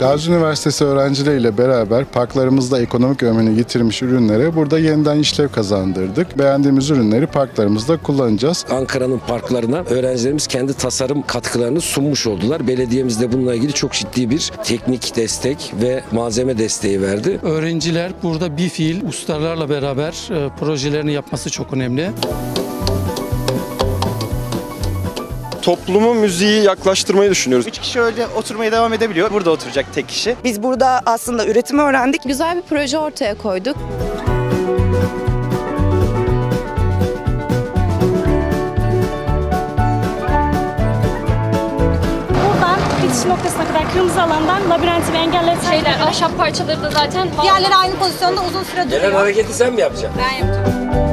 Gazi Üniversitesi öğrencileriyle beraber parklarımızda ekonomik ömrünü yitirmiş ürünlere burada yeniden işlev kazandırdık. Beğendiğimiz ürünleri parklarımızda kullanacağız. Ankara'nın parklarına öğrencilerimiz kendi tasarım katkılarını sunmuş oldular. Belediyemiz de bununla ilgili çok ciddi bir teknik destek ve malzeme desteği verdi. Öğrenciler burada bir fiil ustalarla beraber e, projelerini yapması çok önemli. Toplumu müziği yaklaştırmayı düşünüyoruz. Üç kişi öyle oturmaya devam edebiliyor. Burada oturacak tek kişi. Biz burada aslında üretimi öğrendik. Güzel bir proje ortaya koyduk. Buradan bitiş noktasına kadar kırmızı alandan labirenti ve engelleri Şeyler, ahşap parçaları da zaten diğerleri aynı pozisyonda uzun süre duruyor. Gelen hareketi sen mi yapacaksın? Ben yapacağım.